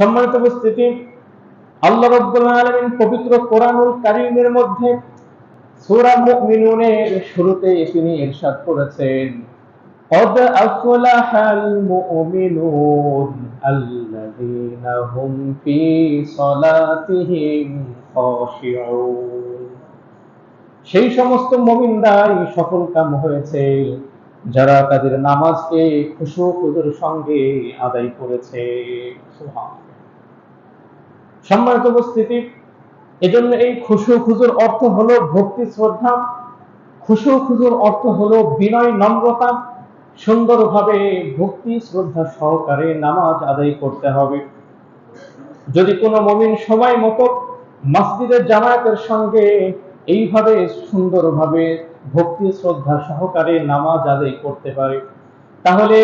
সম্মানিত উপস্থিতি আল্লাহ রাব্বুল আলামিন পবিত্র কোরআনুল কারীমের মধ্যে সূরা মুমিনুনের শুরুতে তিনি ইরশাদ করেছেন قد أفلح المؤمنون الذين هم في صلاتهم خاشعون সেই সমস্ত মুমিনরাই সফল কাম হয়েছে যারা তাদের নামাজকে খুশু খুজুর সঙ্গে আদায় করেছে সুবহানাল্লাহ। সম্মানিত উপস্থিতি, এজন্য এই খুশু খুজুর অর্থ হলো ভক্তি, শ্রদ্ধা। খুশু খুজুর অর্থ হলো বিনয়, নম্রতা। সুন্দরভাবে ভক্তি, শ্রদ্ধা সহকারে নামাজ আদায় করতে হবে। যদি কোনো মমিন সময় মতো মসজিদের জামায়াতের সঙ্গে এইভাবে সুন্দরভাবে ভক্তি, শ্রদ্ধা সহকারে নামাজ আদায় করতে পারে, তাহলে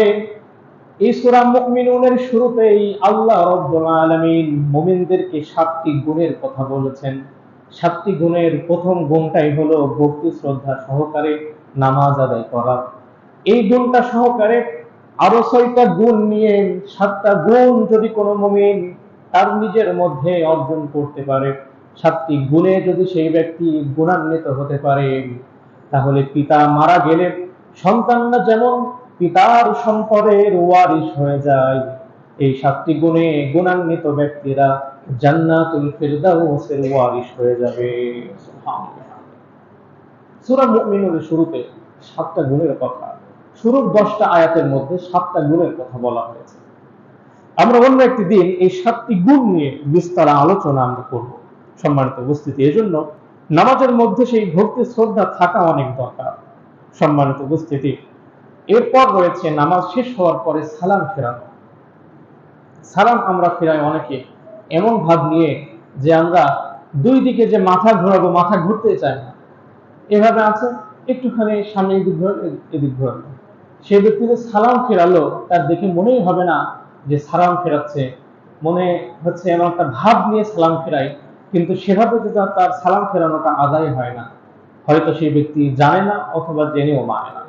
এই সূরা মুমিনুনের শুরুতেই আল্লাহ রব্বুল আলামিন মুমিনদেরকে সাতটি গুণের কথা বলেছেন। সাতটি গুণের প্রথম গুণটাই হলো ভক্তি, শ্রদ্ধা সহকারে নামাজ আদায় করা। এই গুণটা সহকারে আরও ছয়টা গুণ নিয়ে সাতটা গুণ যদি কোনো মুমিন তার নিজের মধ্যে অর্জন করতে পারে, সাতটি গুণে যদি সেই ব্যক্তি গুণান্বিত হতে পারে, তাহলে পিতা মারা গেলে সন্তানরা যেমন পিতার সম্পদের ওয়ারিশ হয়ে যায়। এই সাতটি গুণে গুণান্বিত ব্যক্তিরা জান্নাতুল ফিরদাউসের ওয়ারিশ হয়ে যাবে। সূরা মুমিনুরের শুরুতে সাতটা গুণের কথা। শুরুর দশটা আয়াতের মধ্যে সাতটা গুণের কথা বলা হয়েছে। আমরা অন্য একটি দিন এই সাতটি গুণ নিয়ে বিস্তার আলোচনা আমরা করব। সম্মানিত উপস্থিতি, এজন্য নামাজের মধ্যে সেই ভক্তি শ্রদ্ধা থাকা অনেক দরকার। সম্মানিত উপস্থিতি এরপর রয়েছে নামাজ শেষ হওয়ার পরে সালাম ফেরানো সালাম আমরা ফেরাই অনেকে। এমন ভাব নিয়ে যে আমরা দুই দিকে যে মাথা ঘোরাবো, মাথা ঘুরতে চাই না। এভাবে আছে? একটুখানি সামনে এদিক এদিক ঘোরালো সে ব্যক্তি যে সালাম ফেরালো, তার দেখে মনেই হবে না যে সালাম ফেরাচ্ছে। মনে হচ্ছে এমন একটা ভাব নিয়ে সালাম ফেরাই, কিন্তু সেভাবে যে তার সালাম ফেরানোটা আদায় হয় না। হয়তো সেই ব্যক্তি জানে না অথবা জেনেও মানে না।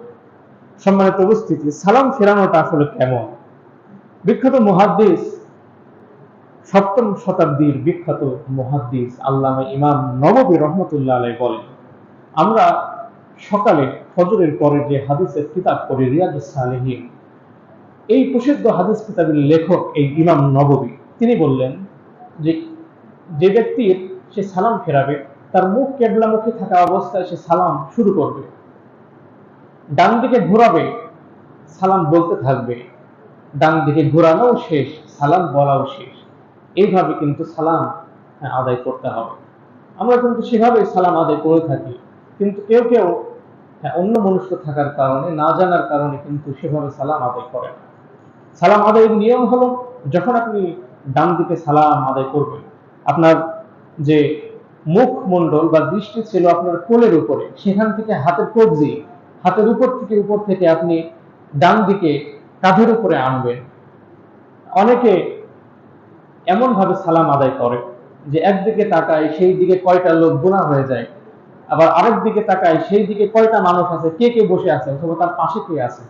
সম্মানিত উপস্থিতি, সালাম ফেরানোটা আসলে কেমন? বিখ্যাত মুহাদ্দিস, সপ্তম শতাব্দীর বিখ্যাত মুহাদ্দিস আল্লামা ইমাম নববী রহমতুল্লাহ আলাই বলেন, আমরা সকালে ফজরের পরে যে হাদিসের কিতাব পড়ি রিয়াজুস সালেহীন, এই প্রসিদ্ধ হাদিস কিতাবের লেখক এই ইমাম নববী। তিনি বললেন যে যে ব্যক্তির সে সালাম ফেরাবে, তার মুখ কেবলামুখী থাকা অবস্থায় সে সালাম শুরু করবে। ডান দিকে ঘোরাবে সালাম বলতে থাকবে। ডান দিকে ঘোরানোও শেষ সালাম বলাও শেষ। এইভাবে কিন্তু সালাম হ্যাঁ, আদায় করতে হবে। আমরা কিন্তু সেভাবে সালাম আদায় করে থাকি। কিন্তু কেউ কেউ হ্যাঁ, অন্য মনুষ্য থাকার কারণে না জানার কারণে কিন্তু সেভাবে সালাম আদায় করে না। সালাম আদায়ের নিয়ম হলো যখন আপনি ডান দিকে সালাম আদায় করবেন আপনার যে মুখমণ্ডল বা দৃষ্টি ছিল আপনার কোলের উপরে সেখান থেকে হাতের কবজি হাতের উপর থেকে উপর থেকে আপনি ডান দিকে কাঁধের উপরে আনবেন। অনেকে এমন ভাবে সালাম আদায় করে যে একদিকে তাকায় সেই দিকে কয়টা লোক গুণা হয়ে যায়, আবার আরেক দিকে তাকায় সেই দিকে কয়টা মানুষ আছে, কে কে বসে আছে অথবা তার পাশে কে আছে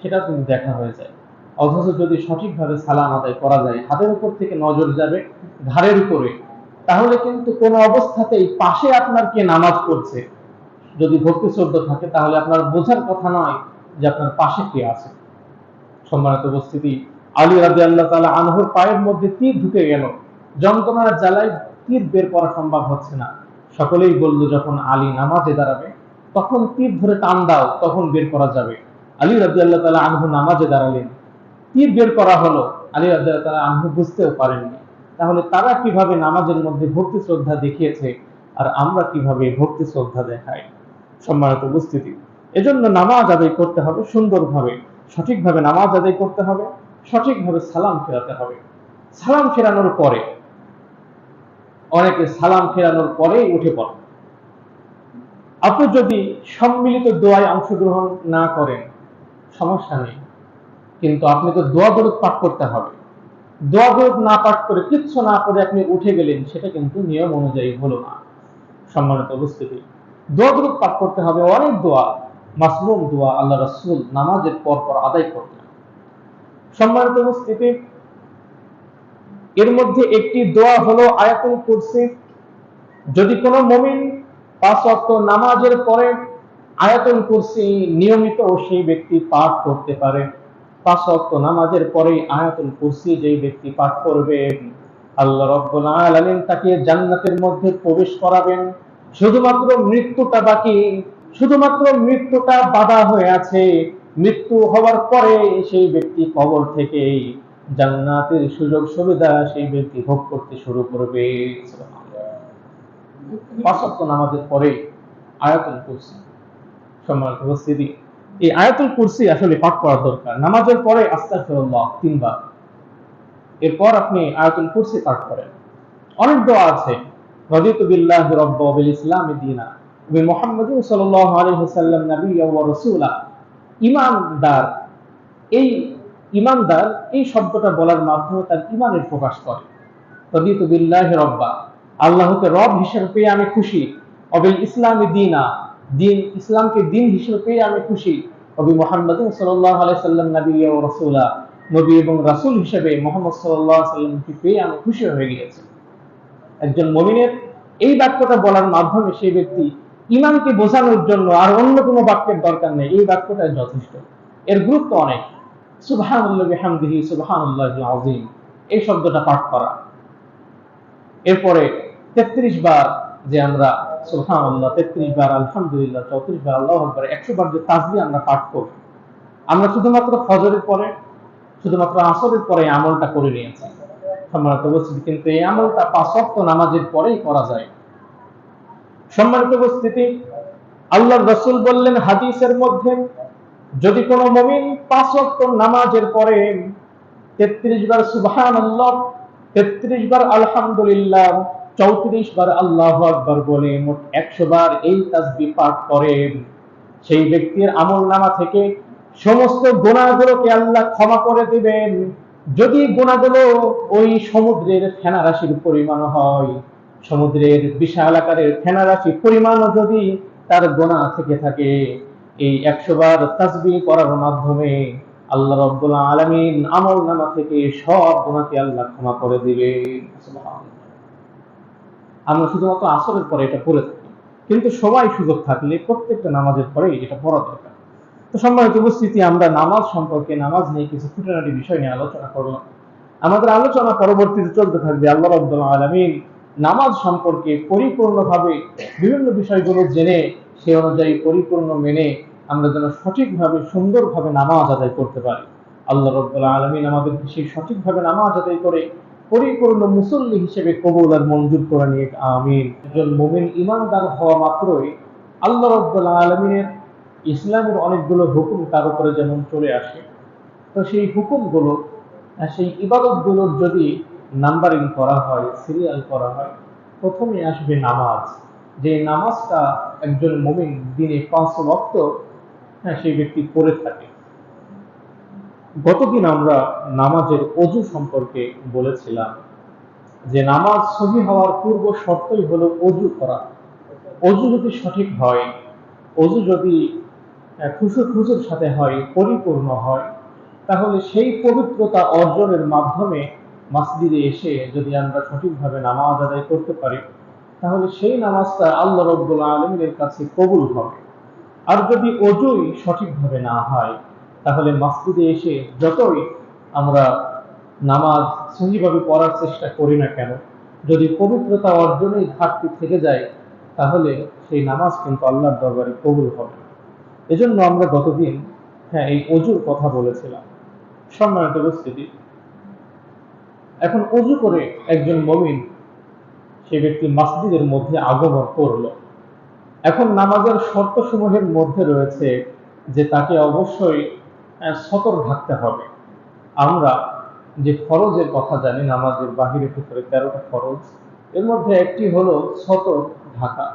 সেটা কিন্তু দেখা হয়ে যায়। অথচ যদি সঠিকভাবে সালাম আদায় করা যায়, হাতের উপর থেকে নজর যাবে ঘাড়ের উপরে, তাহলে কিন্তু কোনো অবস্থাতেই পাশে আপনার কে নামাজ পড়ছে যদি ভক্তি শ্রদ্ধ থাকে, তাহলে আপনার বোঝার কথা নয় যে আপনার পাশে কে আছে। সম্মানিত উপস্থিতি, আলী রাজি আল্লাহ তালা আনহুর পায়ের মধ্যে তীর ঢুকে গেল। যন্ত্রণার জ্বালায় তীর বের করা সম্ভব হচ্ছে না। সকলেই বলল, যখন আলী নামাজে দাঁড়াবে, তখন তীর ধরে টান দাও, তখন বের করা যাবে। আলী রাজি আল্লাহ তালা আনহু নামাজে দাঁড়ালেন। তীর বের করা হলো। আলী রাজি আল্লাহ তালা আনহু বুঝতেও পারেননি। তাহলে তারা কীভাবে নামাজের মধ্যে ভক্তি শ্রদ্ধা দেখিয়েছে, আর আমরা কীভাবে ভক্তি শ্রদ্ধা দেখাই? সম্মানিত উপস্থিতি। এজন্য নামাজ আদায় করতে হবে সুন্দরভাবে, সঠিকভাবে নামাজ আদায় করতে হবে, সঠিকভাবে সালাম ফেরাতে হবে। সালাম ফেরানোর পরে, অনেকে সালাম ফেরানোর পরেই উঠে পড়ে। আপনি যদি সম্মিলিত দোয়ায় অংশগ্রহণ না করেন, সমস্যা নেই। কিন্তু আপনি তো দোয়া দরুদ পাঠ করতে হবে। দোয়া দরুদ না পাঠ করে কিচ্ছু না করে আপনি উঠে গেলেন, সেটা কিন্তু নিয়ম অনুযায়ী হলো না। সম্মানিত উপস্থিতি দোয়া দরুদ পাঠ করতে হবে, অনেক দোয়া মাসলুম দোয়া, আল্লাহ রাসূল নামাজের পর পর আদায় করতেন সম্মানিত উপস্থিতি, এর মধ্যে একটি দোয়া হলো আয়াতুল কুরসি। যদি কোনো মমিন পাঁচ ওয়াক্ত নামাজের পরে আয়াতুল কুরসি নিয়মিত সেই ব্যক্তি পাঠ করতে পারে, পাঁচ ওয়াক্ত নামাজের পরে আয়াতুল কুরসি যেই ব্যক্তি পাঠ করবে আল্লাহ রব্বুল আলামিন তাকে জান্নাতের মধ্যে প্রবেশ করাবেন। শুধুমাত্র মৃত্যুটা বাকি, শুধুমাত্র মৃত্যুটা বাধা হয়ে আছে। মৃত্যু হওয়ার পরে সেই ব্যক্তি কবর থেকে জান্নাতের সুযোগ সুবিধা সেই ব্যক্তি ভোগ করতে শুরু করবে। নামাজের পরে আয়াতুল কুরসি। সম্মানিত উপস্থিতি, এই আয়াতুল কুরসি আসলে পাঠ করা দরকার। নামাজের পরে আস্তাগফিরুল্লাহ তিনবার। এরপর আপনি আয়াতুল কুরসি পাঠ করেন। অনেক দোয়া আছে। ইসলামি এই ঈমানদার এই শব্দটা বলার মাধ্যমে তার ঈমানের প্রকাশ করে। বিল্লাহি রাব্বা। আল্লাহকে রব হিসেবে পেয়ে আমি খুশি। অবিল ইসলামী দিনা। দিন, ইসলামকে দিন হিসেবে পেয়ে আমি খুশি। অবি মোহাম্মদ সাল্লাহ আলাইসাল্লাম নবী ও নবী এবং রাসুল হিসেবে মোহাম্মদ সাল্লাহ সাল্লামকে পেয়ে আমি খুশি হয়ে গিয়েছি। একজন মমিনের এই বাক্যটা বলার মাধ্যমে সেই ব্যক্তি ইমানকে বোঝানোর জন্য আর অন্য কোনো বাক্যের দরকার নেই। এই বাক্যটাই যথেষ্ট। এর গুরুত্ব অনেক। সুবহানাল্লাহিল এই শব্দটা পাঠ করা। এরপরে তেত্রিশ বার যে আমরা সুলহান আল্লাহ তেত্রিশ বার আলহামদুলিল্লাহ, চৌত্রিশ বার আল্লাহ আকবর, একশো বার যে তাজবি আমরা পাঠ করি আমরা শুধুমাত্র ফজরের পরে, শুধুমাত্র আসরের পরে আমলটা করে নিয়েছি। সম্মানিত উপস্থিতি, কিন্তু এই আমলটা পাঁচক্ত নামাজের পরেই করা যায়। সম্মানিত উপস্থিতি আল্লাহ রসুল বললেন হাদিসের মধ্যে, যদি কোনো মমিন পাঁচ ওয়াক্ত নামাজের পরে তেত্রিশ বার সুবহান আল্লাহ তেত্রিশ বার আলহামদুলিল্লাহ, চৌত্রিশ বার আল্লাহ আকবর বলে মোট একশো বার এই তাসবি পাঠ করেন, সেই ব্যক্তির আমল নামা থেকে সমস্ত গুণাগুলোকে আল্লাহ ক্ষমা করে দিবেন। যদি গুণাগুলো ওই সমুদ্রের ফেনা রাশির পরিমাণ হয়, সমুদ্রের বিশাল আকারের ফেনা রাশি পরিমাণও যদি তার গোনা থেকে থাকে, এই একশো বার তাসবি করার মাধ্যমে আল্লাহ রব্বুল আলমিন আমল নামা থেকে সব গুণাকে আল্লাহ ক্ষমা করে দিবে। আমরা শুধুমাত্র আসরের পরে এটা পড়ে থাকি, কিন্তু সবাই সুযোগ থাকলে প্রত্যেকটা নামাজের পরে এটা পড়া দরকার। তো সম্মানিত উপস্থিতি, আমরা নামাজ সম্পর্কে, নামাজ নিয়ে কিছু খুঁটিনাটি বিষয় নিয়ে আলোচনা করলাম। আমাদের আলোচনা পরবর্তীতে চলতে থাকবে আল্লাহ রব্দুল আলমিন নামাজ সম্পর্কে পরিপূর্ণভাবে বিভিন্ন বিষয়গুলো জেনে, সে অনুযায়ী পরিপূর্ণ মেনে আমরা যেন সঠিকভাবে, সুন্দরভাবে নামাজ আদায় করতে পারি। আল্লাহ রব্দুল্লাহ আলমিন আমাদেরকে সেই সঠিকভাবে নামাজ আদায় করে পরিপূর্ণ মুসল্লি হিসেবে কবুল আর মঞ্জুর করে নিয়ে আমিন। একজন মুমিন ইমানদার হওয়া মাত্রই আল্লাহ রব্দুল্লাহ আলমিনের ইসলামের অনেকগুলো হুকুম তার উপরে যেমন চলে আসে, তো সেই হুকুমগুলো সেই ইবাদতগুলোর যদি নাম্বারিং করা হয়, সিরিয়াল করা হয়, প্রথমে আসবে নামাজ। যে নামাজটা একজন মুমিন দিনে পাঁচ ওয়াক্ত হ্যাঁ সেই ব্যক্তি পড়ে থাকে। গতদিন আমরা নামাজের অজু সম্পর্কে বলেছিলাম যে নামাজ সহি হওয়ার পূর্ব শর্তই হলো অজু করা। অজু যদি সঠিক হয়, অজু যদি খুশুর খুশুর সাথে হয় পরিপূর্ণ হয়। তাহলে সেই পবিত্রতা অর্জনের মাধ্যমে মাসজিদে এসে যদি আমরা সঠিকভাবে নামাজ আদায় করতে পারি, তাহলে সেই নামাজটা আল্লাহ রব্বুল আলমীর কাছে কবুল হবে। আর যদি অজুই সঠিকভাবে না হয়, তাহলে মাসজিদে এসে যতই আমরা নামাজ সহিভাবে পড়ার চেষ্টা করি না কেন, যদি পবিত্রতা অর্জনেই ঘাটতি থেকে যায়, তাহলে সেই নামাজ কিন্তু আল্লাহর দরবারে কবুল হবে। এজন্য আমরা গতদিন হ্যাঁ এই অজুর কথা বলেছিলাম। সম্মানিত উপস্থিতি। এখন অজু করে একজন মমিন, সে ব্যক্তি মাসজিদের মধ্যে আগমন করল। এখন নামাজের শর্ত সমূহের মধ্যে রয়েছে যে তাকে অবশ্যই সতর থাকতে হবে। আমরা যে ফরজের কথা জানি, নামাজের বাহিরের ভিতরে তেরোটা ফরজ, এর মধ্যে একটি হলো সতর ঢাকা।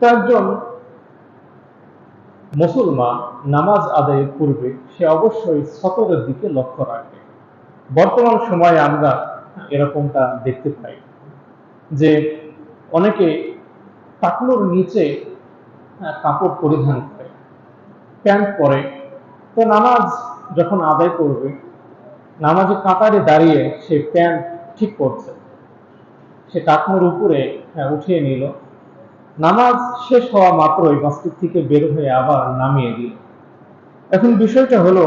তো একজন মুসলমান নামাজ আদায়ের পূর্বে সে অবশ্যই সতরের দিকে লক্ষ্য রাখবে বর্তমান সময়ে আমরা এরকমটা দেখতে পাই যে অনেকে টাকলোর নিচে কাপড় পরিধান করে প্যান্ট পরে। তো নামাজ যখন আদায় করবে নামাজে কাতারে দাঁড়িয়ে সে প্যান্ট ঠিক করছে। সে টাকনোর উপরে হ্যাঁ, উঠিয়ে নিল। নামাজ শেষ হওয়া মাত্রই মসজিদ থেকে বের হয়ে আবার নামিয়ে দিল। এখন বিষয়টা হলো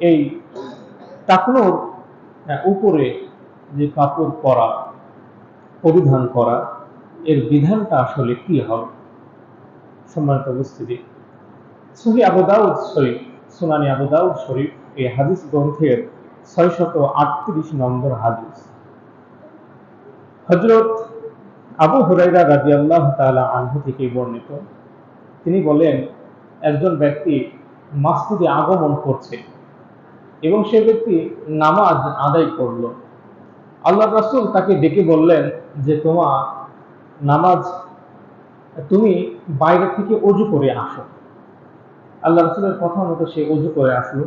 এই টাকনোর হ্যাঁ, উপরে যে কাপড় পরা পরিধান করা এর বিধানটা আসলে কি হবে? সম্মানিত উপস্থিতি সহি আবু দাউদ শরীফ সুনানি আবু দাউদ শরীফ এই হাদিস গ্রন্থের ছয়শত আটত্রিশ নম্বর হাদিস। হজরত আবু হুরাইরা রাজি আল্লাহ তালা আনহু থেকে বর্ণিত। তিনি বলেন, একজন ব্যক্তি মাসজিদে আগমন করছে এবং সে ব্যক্তি নামাজ আদায় করল। আল্লাহ রাসূল তাকে ডেকে বললেন যে তোমার নামাজ, তুমি বাইরে থেকে অজু করে আসো। আল্লাহ রাসুলের কথা মতো সে অজু করে আসলো।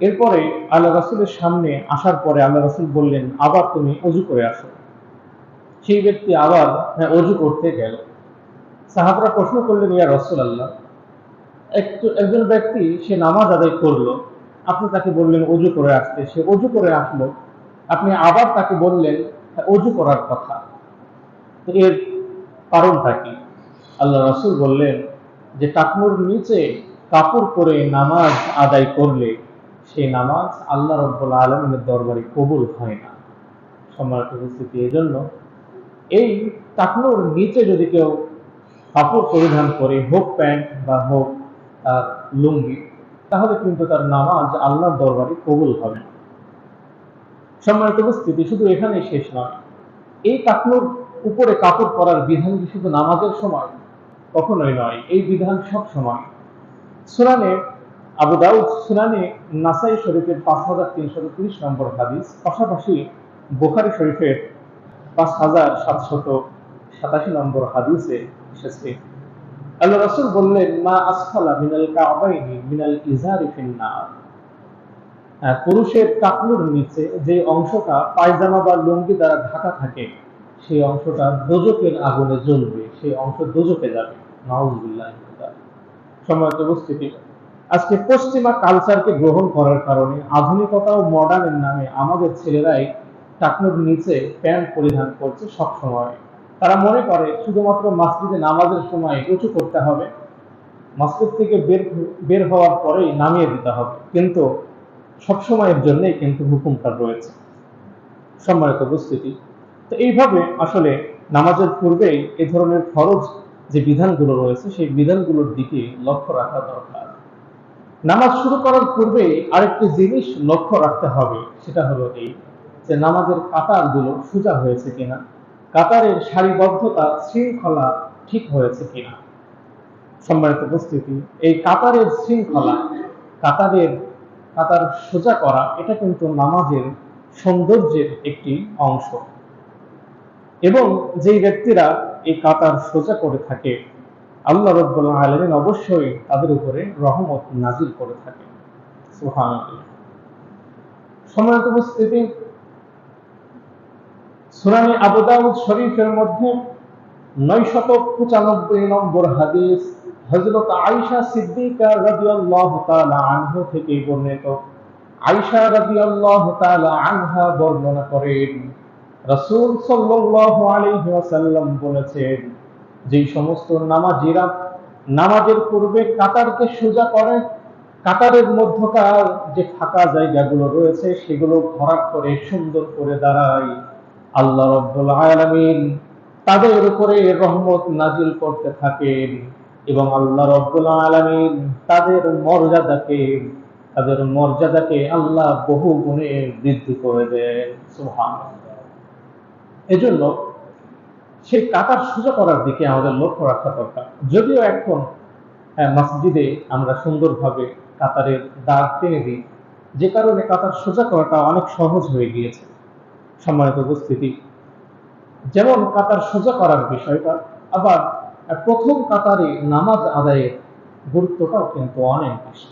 এরপরে আল্লাহ রাসূলের সামনে আসার পরে আল্লাহ রাসূল বললেন, আবার তুমি অজু করে আসো। সেই ব্যক্তি আবার হ্যাঁ, অজু করতে গেল। সাহাবরা প্রশ্ন করলেন ইয়া রসুল আল্লাহ একটু একজন ব্যক্তি সে নামাজ আদায় করল আপনি তাকে বললেন অজু করে আসতে। সে অজু করে আসলো আপনি আবার তাকে বললেন হ্যাঁ, অজু করার কথা। এর কারণটা কি? আল্লাহ রসুল বললেন যে টাকনুর নিচে কাপড় করে নামাজ আদায় করলে সেই নামাজ আল্লাহ রব্বুল আলমের দরবারে কবুল হয় না। সম্মানিত উপস্থিতি এই জন্য এই টাকনুর নিচে যদি কেউ কাপড় পরিধান করে, হোক প্যান্ট বা হোক লুঙ্গি, তাহলে কিন্তু তার নামাজ আল্লাহর দরবারে কবুল হবে। না সম্মানিত উপস্থিতি, শুধু এখানেই শেষ নয়। এই টাকনুর উপরে কাপড় পরার বিধান কি শুধু নামাজের সময়? কখনোই নয়। এই বিধান সব সময়। সুনানে, আবু দাউদ সুনানে নাসাই শরীফের পাঁচ হাজার তিনশো তিরিশ নম্বর হাদিস, পাশাপাশি বোখারি শরীফের পাঁচ হাজার সাতশত সাতাশি নম্বর হাদিসে এসেছে। আল্লাহ রাসূল বললেন, মা আসফালা মিনাল কাবাইনি মিনাল ইজারি ফিন্নার পুরুষের নিচে যে অংশটা পায়জামা বা লুঙ্গি দ্বারা ঢাকা থাকে, সেই অংশটা দোজকের আগুনে জ্বলবে, সেই অংশ দোজকে যাবে। নাউজুবিল্লাহ। সম্মানিত উপস্থিতি, আজকে পশ্চিমা কালচারকে গ্রহণ করার কারণে আধুনিকতা ও মডার্নের নামে আমাদের ছেলেরাই টাকনুর নিচে প্যান্ট পরিধান করছে সব সময়। তারা মনে করে, শুধুমাত্র মসজিদে নামাজের সময় উঁচু করতে হবে। মসজিদ থেকে বের বের হওয়ার পরেই নামিয়ে দিতে হবে। কিন্তু সবসময়ের জন্যই কিন্তু হুকুমটা রয়েছে। সম্মানিত উপস্থিতি, তো এইভাবে আসলে নামাজের পূর্বেই এ ধরনের ফরজ যে বিধানগুলো রয়েছে, সেই বিধানগুলোর দিকে লক্ষ্য রাখা দরকার। নামাজ শুরু করার পূর্বে আরেকটি জিনিস লক্ষ্য রাখতে হবে, সেটা হলো এই। যে নামাজের কাতারগুলো সোজা হয়েছে কিনা, কাতারের সারিবদ্ধতা শৃঙ্খলা ঠিক হয়েছে কিনা। সম্মানিত উপস্থিতি, এই কাতারের শৃঙ্খলা, কাতারের, কাতার সোজা করা, এটা কিন্তু নামাজের সৌন্দর্যের একটি অংশ। এবং যেই ব্যক্তিরা এই কাতার সোজা করে থাকে, আল্লাহ রব্বুল আলমিন অবশ্যই তাদের উপরে রহমত নাজিল করে থাকে। সুবহানাল্লাহ। সম্মানিত উপস্থিতি সুনানি আবু দাউদ শরীফের মধ্যে নয়শত পঁচানব্বই নম্বর হাদিস হযরত আয়েশা সিদ্দিকা রাদিয়াল্লাহু তাআলা আনহু থেকে বর্ণিত। আয়েশা রাদিয়াল্লাহু তাআলা আনহা বর্ণনা করেন, রাসূল সাল্লাল্লাহু আলাইহি ওয়াসাল্লাম বলেছেন, যেই সমস্ত নামাজিরা নামাজের পূর্বে কাতারকে সোজা করে, কাতারের মধ্যকার যে ফাঁকা জায়গাগুলো রয়েছে সেগুলো ভরাট করে সুন্দর করে দাঁড়ায়। আল্লাহ রব্বুল আলামিন তাদের উপরে রহমত নাজিল করতে থাকেন এবং আল্লাহ রব্বুল আলামিন তাদের মর্যাদাকে তাদের মর্যাদাকে আল্লাহ বহু গুণে বৃদ্ধি করে দেন। সুবহানাল্লাহ। এজন্য সেই কাতার সোজা করার দিকে আমাদের লক্ষ্য রাখা দরকার। যদিও এখন হ্যাঁ, মসজিদে আমরা সুন্দরভাবে কাতারের দাগ টেনে দিই যে কারণে কাতার সোজা করাটা অনেক সহজ হয়ে গিয়েছে। সম্মানিত উপস্থিতি। যেমন কাতার সোজা করার বিষয়টা, আবার প্রথম কাতারে নামাজ আদায়ের গুরুত্বটাও কিন্তু অনেক বেশি।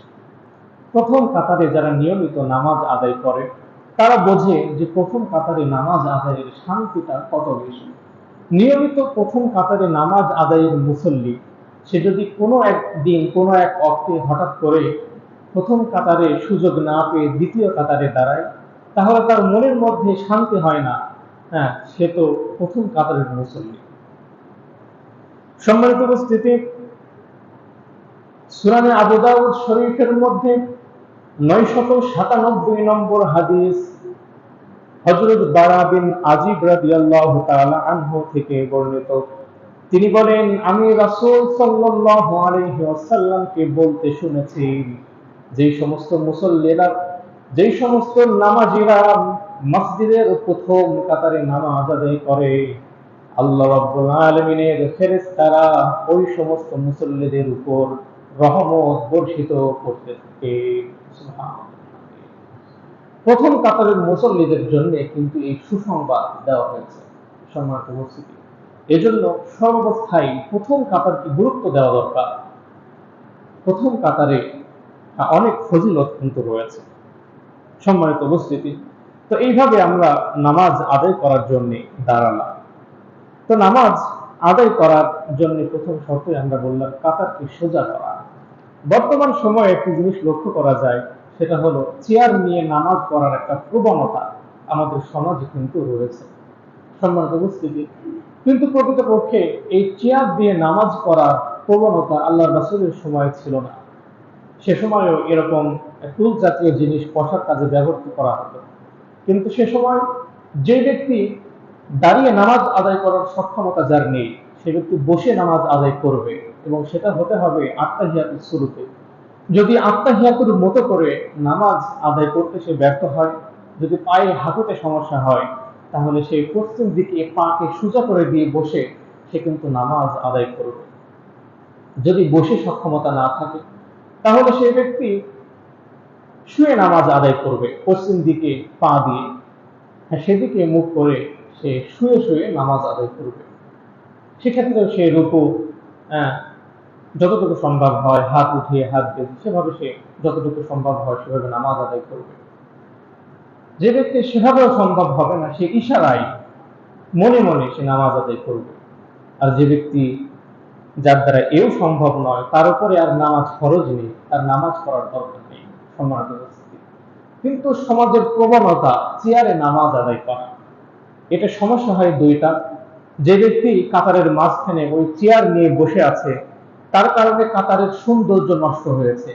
প্রথম কাতারে যারা নিয়মিত নামাজ আদায় করে, তারা বোঝে যে প্রথম কাতারে নামাজ আদায়ের শান্তিটা কত বেশি। নিয়মিত প্রথম কাতারে নামাজ আদায়ের মুসল্লি, সে যদি কোনো এক দিন, কোনো এক অর্থে হঠাৎ করে প্রথম কাতারে সুযোগ না পেয়ে দ্বিতীয় কাতারে দাঁড়ায় তাহলে তার মনের মধ্যে শান্তি হয় না। হ্যাঁ সে তো প্রথম কাতারের মুসল্লি। সম্মানিত উপস্থিতি, সুরানে আবু দাউদ শরীফের মধ্যে নয় শত সাতানব্বই নম্বর হাদিস হজরত বারা বিন আজিব রাদিয়াল্লাহু তাআলা আনহু থেকে বর্ণিত। তিনি বলেন, আমি রাসূল সাল্লাল্লাহু আলাইহি ওয়াসাল্লামকে বলতে শুনেছি, যে সমস্ত মুসল্লিরা যেই সমস্ত নামাজিরা মসজিদের প্রথম কাতারে নামাজ আদায় করে, আল্লাহ রাব্বুল আলামিনের ফেরেশতারা ওই সমস্ত মুসল্লিদের উপর রহমত বর্ষিত করতে থাকে। প্রথম কাতারের মুসল্লিদের জন্য কিন্তু এই সুসংবাদ দেওয়া হয়েছে, সম্মানিত উপস্থিতি। এজন্য সর্বস্থায়ী প্রথম কাতারকে গুরুত্ব দেওয়া দরকার। প্রথম কাতারে অনেক ফজিলত কিন্তু রয়েছে। সম্মানিত উপস্থিতি। তো এইভাবে আমরা নামাজ আদায় করার জন্য দাঁড়ালাম। তো নামাজ আদায় করার জন্য প্রথম শর্তে আমরা বললাম, কাতারকে সোজা করা। বর্তমান সময়ে একটি জিনিস লক্ষ্য করা যায়, সেটা হলো চেয়ার নিয়ে নামাজ পড়ার একটা প্রবণতা আমাদের সমাজে কিন্তু রয়েছে। সম্মানিত উপস্থিতি, কিন্তু প্রকৃতপক্ষে এই চেয়ার দিয়ে নামাজ পড়ার প্রবণতা আল্লাহ রাসুলের সময় ছিল না। সে সময়ও এরকম টুল জাতীয় জিনিস পোশাক কাজে ব্যবহৃত করা হতো। কিন্তু সে সময় যে ব্যক্তি দাঁড়িয়ে নামাজ আদায় করার সক্ষমতা যার নেই, সে ব্যক্তি বসে নামাজ আদায় করবে এবং সেটা হতে হবে আত্মাহিয়াতের শুরুতে যদি আত্মাহিয়াতুর মতো করে নামাজ আদায় করতে সে ব্যর্থ হয়, যদি পায়ে হাঁটুতে সমস্যা হয়, তাহলে সে পশ্চিম দিকে পাকে সোজা করে দিয়ে বসে সে কিন্তু নামাজ আদায় করবে। যদি বসে সক্ষমতা না থাকে তাহলে সেই ব্যক্তি শুয়ে নামাজ আদায় করবে, পশ্চিম দিকে পা দিয়ে। সেদিকে মুখ করে সে শুয়ে শুয়ে নামাজ আদায় করবে। সেক্ষেত্রেও সে রূপু হ্যাঁ যতটুকু সম্ভব হয়, হাত উঠিয়ে হাত দিয়ে সেভাবে সে যতটুকু সম্ভব হয় সেভাবে নামাজ আদায় করবে। যে ব্যক্তি সেভাবেও সম্ভব হবে না, সে ইশারায় মনে মনে সে নামাজ আদায় করবে। আর যে ব্যক্তি যার দ্বারা এও সম্ভব নয়, তার উপরে আর নামাজ ফরজ নেই। তার নামাজ পড়ার দরকার নেই, সম্মানিত কিন্তু সমাজের প্রবণতা, চেয়ারে নামাজ আদায় করা, এটা সমস্যা হয় দুইটা। যে ব্যক্তি কাতারের মাঝখানে ওই চেয়ার নিয়ে বসে আছে, তার কারণে কাতারের সৌন্দর্য নষ্ট হয়েছে।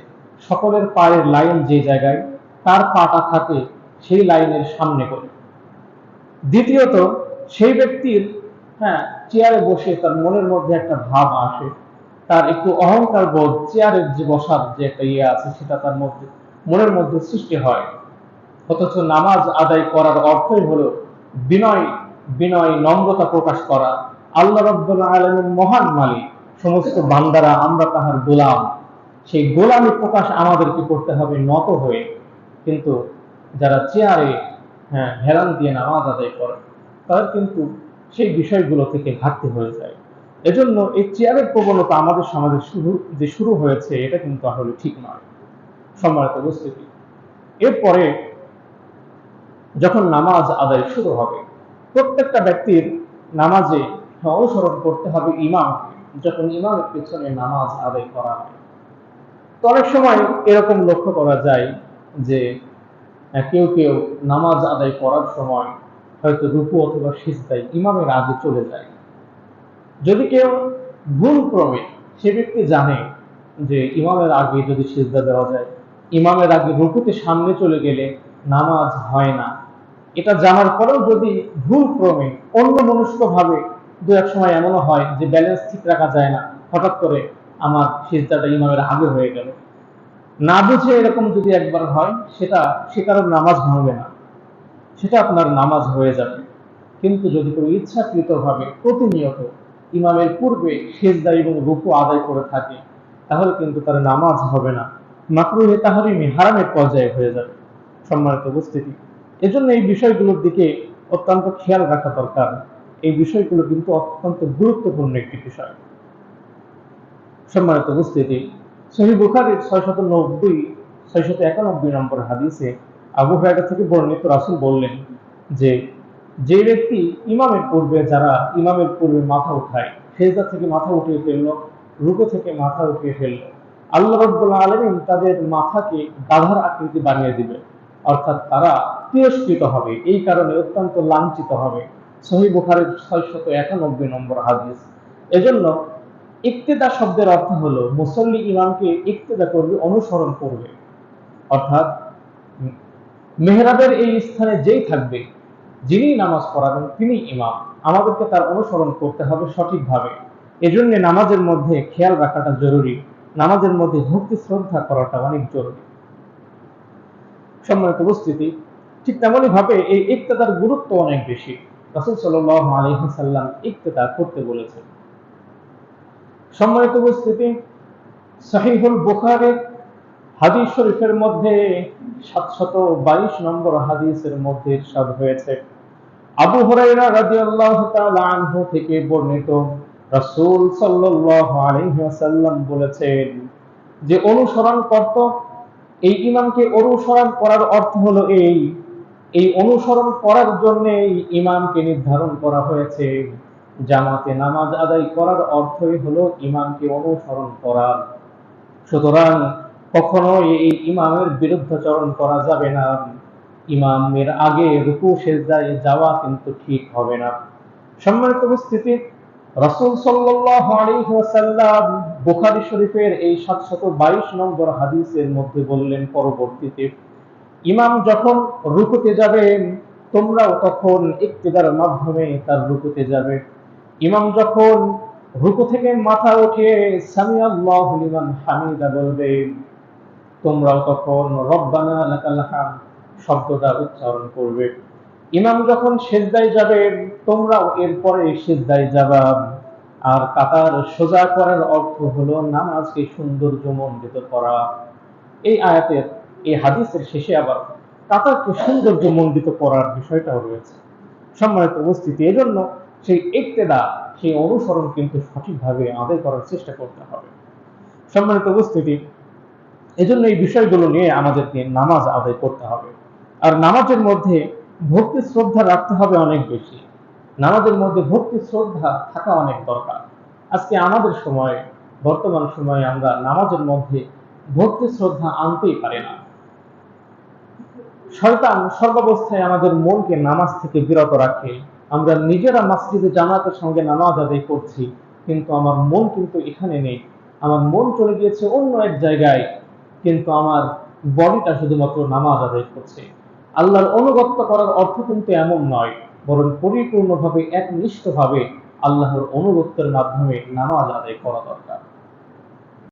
সকলের পায়ের লাইন যে জায়গায়, তার পাটা থাকে সেই লাইনের সামনে করে। দ্বিতীয়ত, সেই ব্যক্তির হ্যাঁ চেয়ারে বসে তার মনের মধ্যে একটা ভাব আসে তার একটু অহংকার বোধ, চেয়ারের যে বসার যে একটা ইয়ে আছে, সেটা তার মধ্যে, মনের মধ্যে সৃষ্টি হয়। অথচ নামাজ আদায় করার অর্থই হলো বিনয় বিনয় নম্রতা প্রকাশ করা। আল্লাহ রব্বুল আলমের মহান মালিক, সমস্ত বান্দারা আমরা তাহার গোলাম। সেই গোলামি প্রকাশ আমাদেরকে করতে হবে নত হয়ে। কিন্তু যারা চেয়ারে হ্যাঁ হেরান দিয়ে নামাজ আদায় করে তাদের কিন্তু সেই বিষয়গুলো থেকে ঘাটতি হয়ে যায়। এজন্য এই চেয়ারের প্রবণতা আমাদের সমাজে শুরু, যে শুরু হয়েছে, এটা কিন্তু আসলে ঠিক নয়। সম্মানিত উপস্থিতি। এরপরে যখন নামাজ আদায় শুরু হবে, প্রত্যেকটা ব্যক্তির নামাজে অনুসরণ করতে হবে ইমামকে, যখন ইমামের পেছনে নামাজ আদায় করা হয়। তো অনেক সময় এরকম লক্ষ্য করা যায় যে কেউ কেউ নামাজ আদায় করার সময় হয়তো রুকু অথবা সিজদায় ইমামের আগে চলে যায়। যদি কেউ ভুল ক্রমে সে ব্যক্তি জানে যে ইমামের আগে যদি সিজদা দেওয়া যায়, ইমামের আগে রুকুতে সামনে চলে গেলে নামাজ হয় না। এটা জানার পরেও যদি ভুল ক্রমে অন্য মনস্ক ভাবে দু এক সময় এমনও হয় যে ব্যালেন্স ঠিক রাখা যায় না, হঠাৎ করে আমার সিজদাটা ইমামের আগে হয়ে গেল। না বুঝে এরকম যদি একবার হয়, সেটা, সে কারোর নামাজ ভাঙবে না। সেটা আপনার নামাজ হয়ে যাবে। কিন্তু যদি কেউ ইচ্ছাকৃতভাবে প্রতিনিয়ত ইমামের পূর্বে সেজদা এবং রুকু আদায় করে থাকে, তাহলে কিন্তু তার নামাজ হবে না। মাকরুহে তাহারিমি হারামের পর্যায়ে হয়ে যাবে। সম্মানিত উপস্থিতি, এজন্য এই বিষয়গুলোর দিকে অত্যন্ত খেয়াল রাখা দরকার। এই বিষয়গুলো কিন্তু অত্যন্ত গুরুত্বপূর্ণ একটি বিষয়। সম্মানিত উপস্থিতি, সহি বুখারির ছয়শত নব্বই, ছয়শত একানব্বই নম্বর হাদিসে আবু হুরায়রা থেকে বর্ণিত রাসূল বললেন যে যে ব্যক্তি ইমামের পূর্বে, যারা ইমামের পূর্বে মাথা উঠায়, সেজদা থেকে মাথা উঠিয়ে ফেলল, রুকো থেকে মাথা উঠিয়ে ফেলল, আল্লাহ রব্বুল আলমিন তাদের মাথাকে গাধার আকৃতি বানিয়ে দিবে। অর্থাৎ তারা তিরস্কৃত হবে। এই কারণে অত্যন্ত লাঞ্ছিত হবে। সহি বুখারের ছয়শত একানব্বই নম্বর হাদিস। এজন্য ইক্তেদা শব্দের অর্থ হলো, মুসল্লি ইমামকে ইক্তেদা করবে, অনুসরণ করবে। অর্থাৎ মেহরাবের এই স্থানে যেই থাকবে যিনি নামাজ পড়াবেন তিনি ইমাম। আমাদেরকে তার অনুসরণ করতে হবে সঠিকভাবে। এজন্য নামাজের মধ্যে খেয়াল রাখাটা জরুরি। নামাজের মধ্যে ভক্তি, শ্রদ্ধা করাটা অনেক জরুরি। সম্মানিত উপস্থিতি, ঠিক তেমনই ভাবে এই ইক্তেদার গুরুত্ব অনেক বেশি। রাসূল সাল্লাল্লাহু আলাইহি সাল্লাম ইক্তেদা করতে বলেছেন। সম্মানিত উপস্থিতি, সহিহুল বুখারী হাদিস শরীফের মধ্যে সাতশত বাইশ নম্বর হাদিসের মধ্যে ইরশাদ হয়েছে। আবু হুরাইরা রাদিয়াল্লাহু তাআলা আনহু থেকে বর্ণিত রাসূল সাল্লাল্লাহু আলাইহি ওয়াসাল্লাম বলেছেন যে অনুসরণ করত, এই ইমামকে অনুসরণ করার অর্থ হলো এই এই অনুসরণ করার জন্য ইমামকে নির্ধারণ করা হয়েছে। জামাতে নামাজ আদায় করার অর্থই হলো ইমামকে অনুসরণ করা। সুতরাং কখনোই এই ইমামের বিরুদ্ধাচরণ করা যাবে না। ইমামের আগে রুকু, সেজদায় যাওয়া কিন্তু ঠিক হবে না। সম্মানিত উপস্থিতি, রাসূল সাল্লাল্লাহু আলাইহি ওয়াসাল্লাম বুখারী শরীফের এই 722 নম্বর হাদিসের মধ্যে বললেন পরবর্তীতে, ইমাম যখন রুকুতে যাবেন তোমরাও তখন ইক্তেদার মাধ্যমে তার রুকুতে যাবে। ইমাম যখন রুকু থেকে মাথা উঠিয়ে সামি আল্লাহু লিমান হামিদা বলবে, তোমরাও তখন রব্বানা লাকাল হাম শব্দটা উচ্চারণ করবে। ইমাম যখন সেজদায় যাবে, তোমরাও এরপরে সেজদায় যাবা। আর কাতার সোজা করার অর্থ হলো নামাজকে সৌন্দর্যমণ্ডিত করা। এই আয়াতের, এই হাদিসের শেষে আবার কাতারকে সৌন্দর্যমণ্ডিত করার বিষয়টাও রয়েছে। সম্মানিত উপস্থিতি, এজন্য সেই ইক্তেদা, সেই অনুসরণ কিন্তু সঠিকভাবে আদায় করার চেষ্টা করতে হবে। সম্মানিত উপস্থিতি, এজন্য এই বিষয়গুলো নিয়ে আমাদেরকে নামাজ আদায় করতে হবে। আর নামাজের মধ্যে ভক্তি শ্রদ্ধা রাখতে হবে অনেক বেশি। নামাজের মধ্যে ভক্তি শ্রদ্ধা থাকা অনেক দরকার। আজকে আমাদের সময়ে, বর্তমান সময়ে আমরা নামাজের মধ্যে ভক্তি শ্রদ্ধা আনতেই পারি না। শয়তান সর্বাবস্থায় আমাদের মনকে নামাজ থেকে বিরত রাখে। আমরা নিজেরা মাসজিদে জামাতের সঙ্গে নামাজ আদায় করছি, কিন্তু আমার মন কিন্তু এখানে নেই। আমার মন চলে গিয়েছে অন্য এক জায়গায়, কিন্তু আমার বডিটা শুধুমাত্র নামাজ আদায় করছে। আল্লাহর অনুগত্য করার অর্থ কিন্তু এমন নয়, বরং পরিপূর্ণভাবে একনিষ্ঠভাবে আল্লাহর অনুগত্যের মাধ্যমে নামাজ আদায় করা দরকার।